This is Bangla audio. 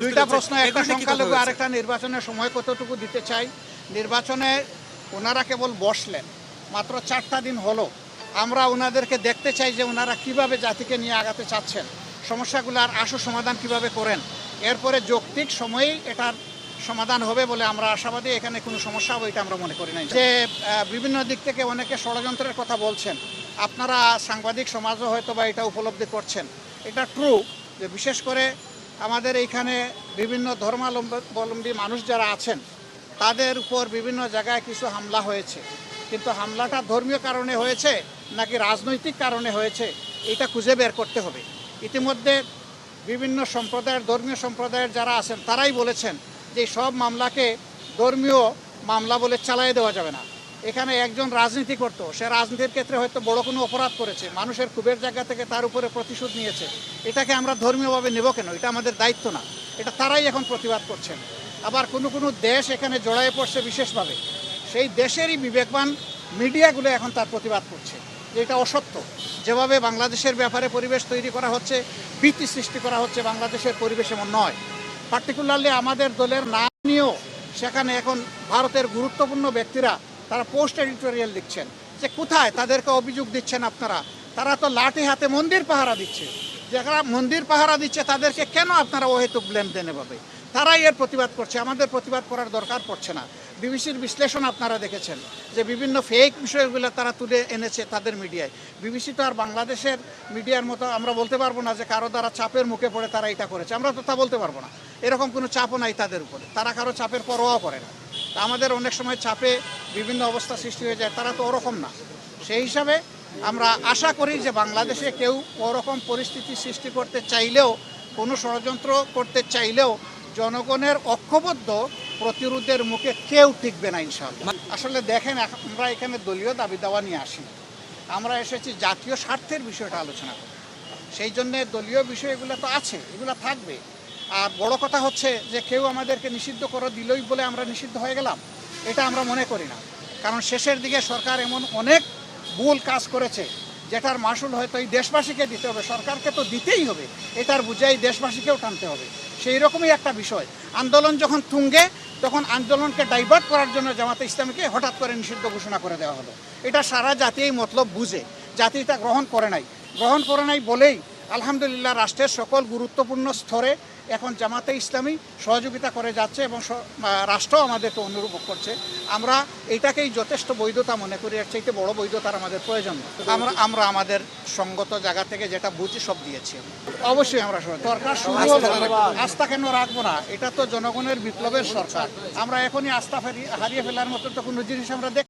দুইটা প্রশ্ন একটা সংখ্যালঘু আরেকটা নির্বাচনের সময় কতটুকু দিতে চাই? নির্বাচনে ওনারা কেবল বসলেন মাত্র চারটা দিন হলো। আমরা ওনাদেরকে দেখতে চাই যে ওনারা কীভাবে জাতিকে নিয়ে আগাতে চাচ্ছেন। সমস্যাগুলোর আশু সমাধান কীভাবে করেন? এরপরে যৌক্তিক সময়েই এটার সমাধান হবে বলে আমরা আশাবাদী এখানে কোনো সমস্যা হবে এটা আমরা মনে করি না যে বিভিন্ন দিক থেকে অনেকে ষড়যন্ত্রের কথা বলছেন। আপনারা সাংবাদিক সমাজও হয়তো বা এটা উপলব্ধি করছেন। এটা ট্রু যে বিশেষ করে আমাদের এইখানে বিভিন্ন ধর্মাবলম্বী মানুষ যারা আছেন, তাদের উপর বিভিন্ন জায়গায় কিছু হামলা হয়েছে। কিন্তু হামলাটা ধর্মীয় কারণে হয়েছে নাকি রাজনৈতিক কারণে হয়েছে, এটা খুঁজে বের করতে হবে। ইতিমধ্যে বিভিন্ন সম্প্রদায়ের, ধর্মীয় সম্প্রদায়ের যারা আছেন, তারাই বলেছেন যে সব মামলাকে ধর্মীয় মামলা বলে চালিয়ে দেওয়া যাবে না। এখানে একজন রাজনীতি করতো, সে রাজনীতির ক্ষেত্রে হয়তো বড় কোনো অপরাধ করেছে, মানুষের ক্ষোভের জায়গা থেকে তার উপরে প্রতিশোধ নিয়েছে। এটাকে আমরা ধর্মীয়ভাবে নেব কেন? এটা আমাদের দায়িত্ব না। এটা তারাই এখন প্রতিবাদ করছেন। আবার কোনো কোনো দেশ এখানে জড়ায়ে পড়ছে বিশেষভাবে, সেই দেশেরই বিবেকবান মিডিয়াগুলো এখন তার প্রতিবাদ করছে। যে এটা অসত্য। যেভাবে বাংলাদেশের ব্যাপারে পরিবেশ তৈরি করা হচ্ছে, ভীতি সৃষ্টি করা হচ্ছে বাংলাদেশের পরিবেশ এমন নয়। পার্টিকুলারলি আমাদের দলের নাম নিয়েও সেখানে এখন ভারতের গুরুত্বপূর্ণ ব্যক্তিরা তারা পোস্ট এডিটোরিয়াল লিখছেন যে কোথায় তাদেরকে অভিযোগ দিচ্ছেন আপনারা? তারা তো লাঠি হাতে মন্দির পাহারা দিচ্ছে। যারা মন্দির পাহারা দিচ্ছে, তাদেরকে কেন আপনারা অহেতুক ব্লেম দেন এভাবে? তারাই এর প্রতিবাদ করছে। আমাদের প্রতিবাদ করার দরকার পড়ছে না। বিবিসির বিশ্লেষণ আপনারা দেখেছেন যে বিভিন্ন ফেক বিষয়গুলো তারা তুলে এনেছে তাদের মিডিয়ায়। বিবিসি তো আর বাংলাদেশের মিডিয়ার মতো আমরা বলতে পারব না যে কারও দ্বারা চাপের মুখে পড়ে তারা এটা করেছে। আমরা তো তা বলতে পারব না। এরকম কোনো চাপও নাই তাদের উপরে। তারা কারও চাপের পরোয়াও করে না। তা আমাদের অনেক সময় চাপে বিভিন্ন অবস্থা সৃষ্টি হয়ে যায়, তারা তো ওরকম না। সেই হিসাবে আমরা আশা করি যে বাংলাদেশে কেউ ওরকম পরিস্থিতি সৃষ্টি করতে চাইলেও, কোনো ষড়যন্ত্র করতে চাইলেও জনগণের ঐক্যবদ্ধ প্রতিরোধের মুখে কেউ টিকবে না ইনশাআল্লাহ। আসলে দেখেন, আমরা এখানে দলীয় দাবি দাওয়া নিয়ে আসি। আমরা এসেছি জাতীয় স্বার্থের বিষয়টা আলোচনা করি সেই জন্যে দলীয় বিষয়গুলো তো আছে, এগুলো থাকবে। আর বড় কথা হচ্ছে যে কেউ আমাদেরকে নিষিদ্ধ করে দিলই বলে আমরা নিষিদ্ধ হয়ে গেলাম, এটা আমরা মনে করি না। কারণ শেষের দিকে সরকার এমন অনেক ভুল কাজ করেছে, যেটার মাসুল হয়তো এই দেশবাসীকে দিতে হবে, সরকারকে তো দিতেই হবে এটার বুঝাই দেশবাসীকেও টানতে হবে। সেই রকমই একটা বিষয়। আন্দোলন যখন তুঙ্গে তখন আন্দোলনকে ডাইভার্ট করার জন্য জামাতে ইসলামীকে হঠাৎ করে নিষিদ্ধ ঘোষণা করে দেওয়া হলো। এটা সারা জাতি এই মতলব বুঝে, জাতি এটা গ্রহণ করে নাই। গ্রহণ করে নাই বলেই আলহামদুলিল্লাহ রাষ্ট্রের সকল গুরুত্বপূর্ণ স্তরে এখন জামাতে ইসলামী সহযোগিতা করে যাচ্ছে এবং রাষ্ট্র আমাদেরকে অনুরূপ করছে। আমরা এটাকেই যথেষ্ট বৈধতা মনে করি এর চাইতে বড় বৈধতার আমাদের প্রয়োজন। আমরা আমরা আমাদের সঙ্গত জায়গা থেকে যেটা বুঝি সব দিয়েছি অবশ্যই আমরা সরকার শুরু আস্থা কেন রাখব না? এটা তো জনগণের বিপ্লবের সরকার। আমরা এখনই আস্থা ফেরি- হারিয়ে ফেলার মতো তো কোনো জিনিস আমরা দেখ